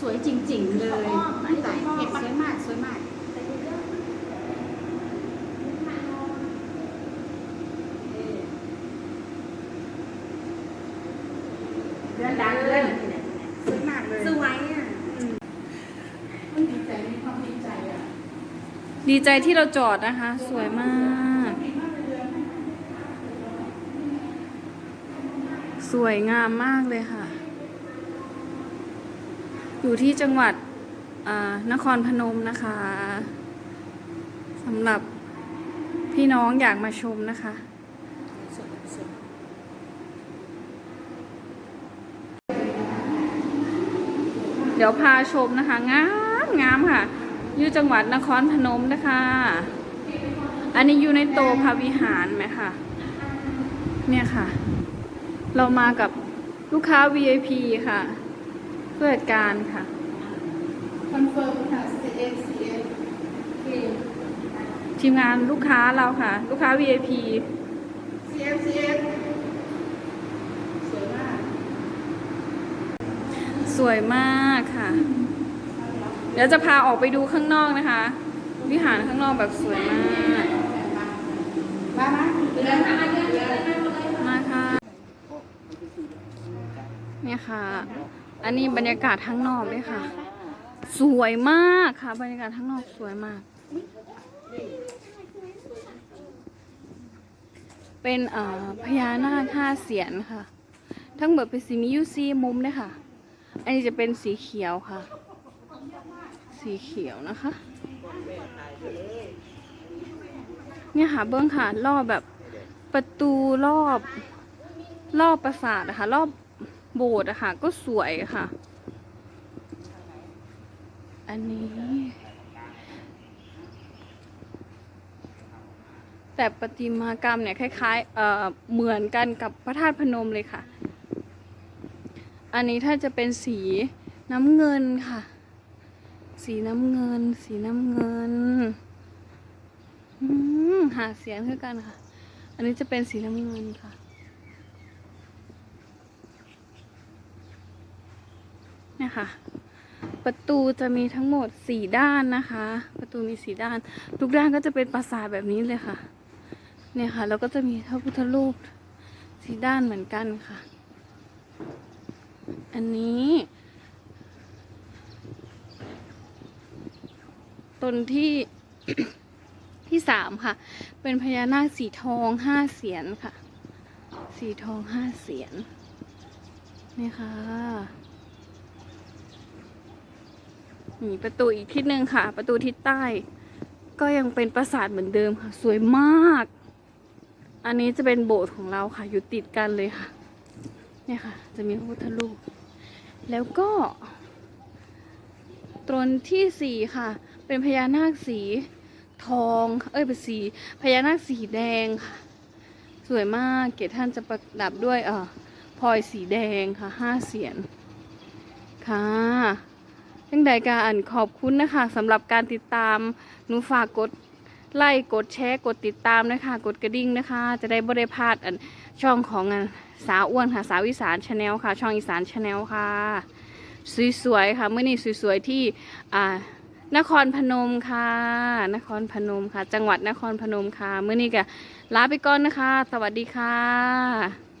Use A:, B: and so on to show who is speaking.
A: สวยจริง ๆ เลยพี่ต่ายเห็ดสวยมากสวยมากเดือนดังเดือนสวยมากเลย
B: สวยอะ
A: มันดีใจมีความดีใจอะ
C: ดีใจที่เราจอดนะคะ สวยมาก สวยงามมากเลยค่ะ อยู่ที่จังหวัดนครพนมนะคะสำหรับพี่น้องอยากมาชมนะคะ เดี๋ยวพาชมนะคะ งามงามค่ะ อยู่จังหวัดนครพนมนะคะ อันนี้อยู่ในโตพระวิหารไหมคะเนี่ยค่ะ เรามากับลูกค้า VIP ค่ะ ผู้จัดการค่ะ
A: คอนเฟิร์มค่ะ CF CF
C: ทีมงานลูกค้าเราค่ะ ลูกค้า VIP
A: CF CF สวยมาก
C: สวยมากค่ะ เดี๋ยวจะพาออกไปดูข้างนอกนะคะ วิหารข้างนอกแบบสวยมาก
A: มามาเดือนมาเดือนเดือน
C: มาค่ะ เนี่ยค่ะ อันนี้บรรยากาศข้างนอกด้วยค่ะ สวยมากค่ะ บรรยากาศข้างนอกสวยมาก เป็นเอ่อพญานาคห้าเสียนค่ะ ทั้งหมดเป็นสีมิยูซีมุมด้วยค่ะ อันนี้จะเป็นสีเขียวค่ะ สีเขียวนะคะ เนี่ยค่ะเบื้องค่ะรอบแบบประตูรอบรอบปราสาทนะคะรอบ โบสถ์อะค่ะ ก็สวยค่ะ อันนี้ แต่ประติมากรรมเนี่ยคล้ายๆเอ่อเหมือนกันกับพระธาตุพนมเลยค่ะ อันนี้ถ้าจะเป็นสีน้ำเงินค่ะ สีน้ำเงิน สีน้ำเงินหาเสียงคือกันค่ะ อันนี้จะเป็นสีน้ำเงินค่ะ เนี่ยค่ะ ประตูจะมีทั้งหมดสี่ด้านนะคะ ประตูมีสี่ด้าน ทุกด้านก็จะเป็นปราสาทแบบนี้เลยค่ะ เนี่ยค่ะ แล้วก็จะมีพระพุทธรูปสี่ด้านเหมือนกันค่ะ อันนี้ตนที่ที่สามค่ะ เป็นพญานาคสีทองห้าเสียนค่ะ สีทองห้าเสียนนี่ค่ะ นี่ประตูอีกทิศหนึ่งค่ะ ประตูทิศใต้ ก็ยังเป็นปราสาทเหมือนเดิมค่ะ สวยมาก อันนี้จะเป็นโบสถ์ของเราค่ะ อยู่ติดกันเลยค่ะ เนี่ยค่ะ จะมีพระพุทธรูป แล้วก็ตนที่สี่ค่ะ เป็นพญานาคสีทอง เอ้ยเป็นสีพญานาคสีแดงค่ะ สวยมากเกศท่านจะประดับด้วยเอ่อพลอยสีแดงค่ะห้าเสียนค่ะ ยังใดการขอบคุณนะคะสำหรับการติดตามหนูฝากกดไลค์กดแชร์กดติดตามนะคะ กดกระดิ่งนะคะ จะได้บริพลาดอันช่องของอันสาวอ้วนค่ะ สาวอีสานชาแนลค่ะ ช่องอีสานชาแนลค่ะ สวยๆค่ะเมื่อนี้สวยๆที่อ่านครพนมค่ะ นครพนมค่ะ จังหวัดนครพนมค่ะเมื่อนี้ก็ลาไปก่อนนะคะ สวัสดีค่ะ